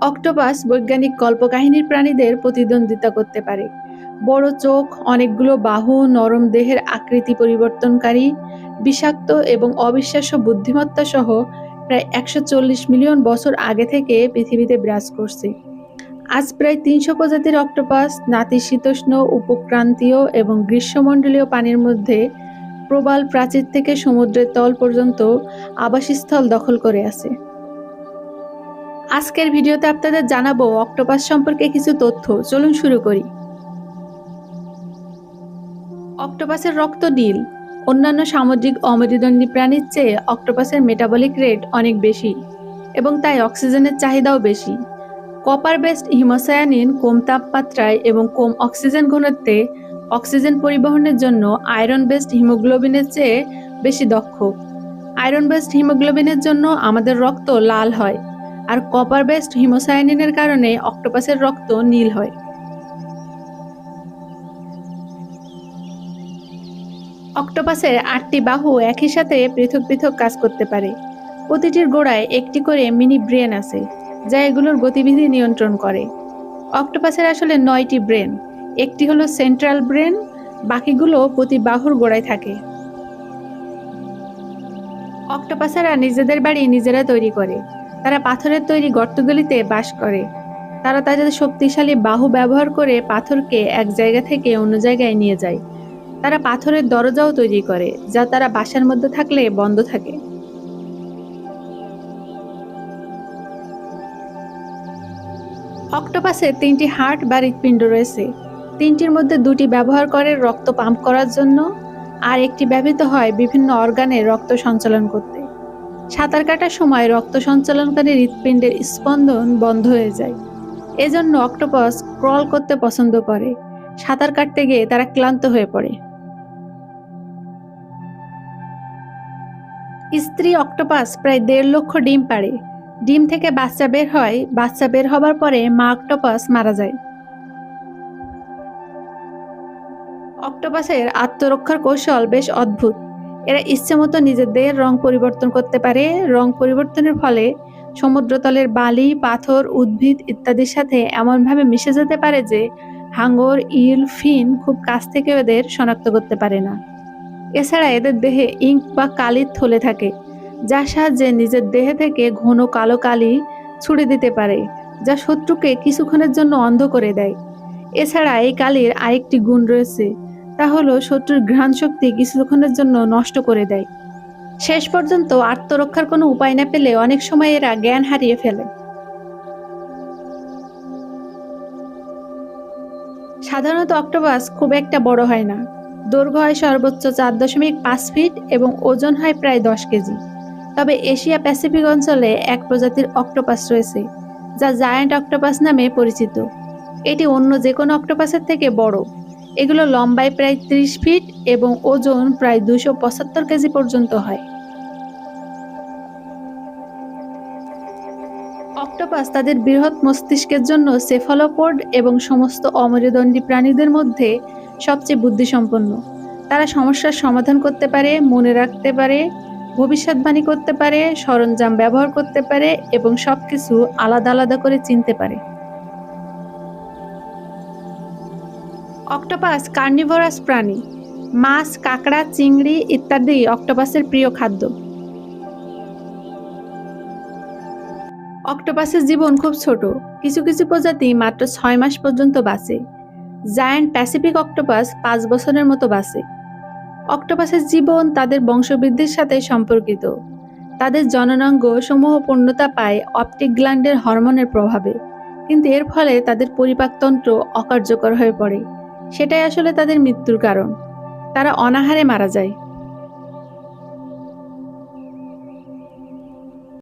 Octopus বৈজ্ঞানিক কল্পকাহিনীর প্রাণীদের প্রতিদ্বন্দ্বিতা করতে পারে। বড় চোখ, অনেকগুলো বাহু, নরম দেহের আকৃতি পরিবর্তনকারী, বিষাক্ত এবং অবিশ্বাস্য বুদ্ধিমত্তা সহ প্রায় একশো চল্লিশ মিলিয়ন বছর আগে থেকে পৃথিবীতে বিরাজ করছে। আজ প্রায় তিনশো প্রজাতির অক্টোপাস, নাতিশীতোষ্ণ, উপক্রান্তীয় এবং গ্রীষ্মমণ্ডলীয় পানির মধ্যে প্রবাল প্রাচীর থেকে সমুদ্রের তল পর্যন্ত আবাসস্থল দখল করে আছে। আজকের ভিডিওতে আপনাদের জানাব অক্টোপাস সম্পর্কে কিছু তথ্য। চলুন শুরু করি। অক্টোপাসের রক্ত নীল। অন্যান্য সামুদ্রিক অমেরুদণ্ডী প্রাণীর চেয়ে অক্টোপাসের মেটাবলিক রেট অনেক বেশি এবং তাই অক্সিজেনের চাহিদাও বেশি। কপার বেস্ট হিমোসায়ানিন কম তাপমাত্রায় এবং কম অক্সিজেন ঘনত্বে অক্সিজেন পরিবহনের জন্য আয়রন বেস্ট হিমোগ্লোবিনের চেয়ে বেশি দক্ষ। আয়রন বেস্ট হিমোগ্লোবিনের জন্য আমাদের রক্ত লাল হয়। আর কপার বেস্ট হিমোসায়ানিনের কারণে অক্টোপাসের রক্ত নীল হয়। অক্টোপাসের আটটি বাহু একই সাথে পৃথক পৃথক কাজ করতে পারে। প্রতিটির গোড়ায় একটি করে মিনি ব্রেন আছে, যা এগুলোর গতিবিধি নিয়ন্ত্রণ করে। অক্টোপাসের আসলে নয়টি ব্রেন একটি হলো সেন্ট্রাল ব্রেন বাকিগুলো প্রতি বাহুর গোড়ায় থাকে। অক্টোপাসেরা নিজেদের বাড়ি নিজেরা তৈরি করে। তারা পাথরের তৈরি গর্তগুলিতে বাস করে। তারা তাদের শক্তিশালী বাহু ব্যবহার করে পাথরকে এক জায়গা থেকে অন্য জায়গায় নিয়ে যায়। তারা পাথরের দরজাও তৈরি করে, যা তারা বাসার মধ্যে থাকলে বন্ধ থাকে। অক্টোপাসের তিনটি হার্ট বা হৃৎপিণ্ড রয়েছে। তিনটির মধ্যে দুটি ব্যবহার করে রক্ত পাম্প করার জন্য, আর একটি ব্যবহৃত হয় বিভিন্ন অর্গানে রক্ত সঞ্চালন করতে। সাঁতার কাটার সময় রক্ত সঞ্চালনকারী হৃৎপিণ্ডের স্পন্দন বন্ধ হয়ে যায়। এজন্য অক্টোপাস ক্রল করতে পছন্দ করে। সাঁতার কাটতে গিয়ে তারা ক্লান্ত হয়ে পড়ে। স্ত্রী অক্টোপাস প্রায় দেড় লক্ষ ডিম পাড়ে। ডিম থেকে বাচ্চা বের হয়, বাচ্চা বের হবার পরে মা অক্টোপাস মারা যায়। অক্টোপাসের আত্মরক্ষার কৌশল বেশ অদ্ভুত। এরা ইচ্ছে মতো নিজেদের রং পরিবর্তন করতে পারে। রং পরিবর্তনের ফলে সমুদ্রতলের বালি, পাথর, উদ্ভিদ ইত্যাদির সাথে এমনভাবে মিশে যেতে পারে যে হাঙ্গর, ইল, ফিন খুব কাছ থেকে এদের শনাক্ত করতে পারে না। এছাড়া এদের দেহে ইঙ্ক বা কালির থলে থাকে যার সাহায্যে নিজের দেহে থেকে ঘন কালো কালি ছুড়ে দিতে পারে, যা শত্রুকে কিছুক্ষণের জন্য অন্ধ করে দেয়। এছাড়া এই কালির আরেকটি গুণ রয়েছে তা হলো শত্রুর ঘ্রাণ শক্তি কিছুক্ষণের জন্য নষ্ট করে দেয়। শেষ পর্যন্ত আত্মরক্ষার কোনো উপায় না পেলে অনেক সময় এরা জ্ঞান হারিয়ে ফেলে। সাধারণত অক্টোপাস খুব একটা বড় হয় না। দৈর্ঘ্য হয় সর্বোচ্চ চার দশমিক পাঁচ ফিট এবং ওজন হয় প্রায় দশ কেজি। তবে এশিয়া প্যাসিফিক অঞ্চলে এক প্রজাতির অক্টোপাস রয়েছে, যা জায়ান্ট অক্টোপাস নামে পরিচিত। এটি অন্য যে কোনো অক্টোপাসের থেকে বড়। এগুলো লম্বায় প্রায় ত্রিশ ফিট এবং ওজন প্রায় দুশো পঁচাত্তর কেজি পর্যন্ত হয়। অক্টোপাস তাদের বৃহৎ মস্তিষ্কের জন্য সেফালোপোড এবং সমস্ত অমেরুদণ্ডী প্রাণীদের মধ্যে সবচেয়ে বুদ্ধিসম্পন্ন। তারা সমস্যার সমাধান করতে পারে, মনে রাখতে পারে, ভবিষ্যৎবাণী করতে পারে, সরঞ্জাম ব্যবহার করতে পারে এবং সব কিছু আলাদা আলাদা করে চিনতে পারে। অক্টোপাস, কার্নিভোরাস প্রাণী, মাছ, কাঁকড়া, চিংড়ি ইত্যাদি অক্টোপাসের প্রিয় খাদ্য। অক্টোপাসের জীবন খুব ছোট। কিছু কিছু প্রজাতি মাত্র ছয় মাস পর্যন্ত বাঁচে। জায়ান্ট প্যাসিফিক অক্টোপাস পাঁচ বছরের মতো বাঁচে। অক্টোপাসের জীবন তাদের বংশবৃদ্ধির সাথে সম্পর্কিত। তাদের জননাঙ্গ সমূহ পূর্ণতা পায় অপটিক গ্ল্যান্ডের হরমোনের প্রভাবে। কিন্তু এর ফলে তাদের পরিপাকতন্ত্র অকার্যকর হয়ে পড়ে। সেটাই আসলে তাদের মৃত্যুর কারণ। তারা অনাহারে মারা যায়।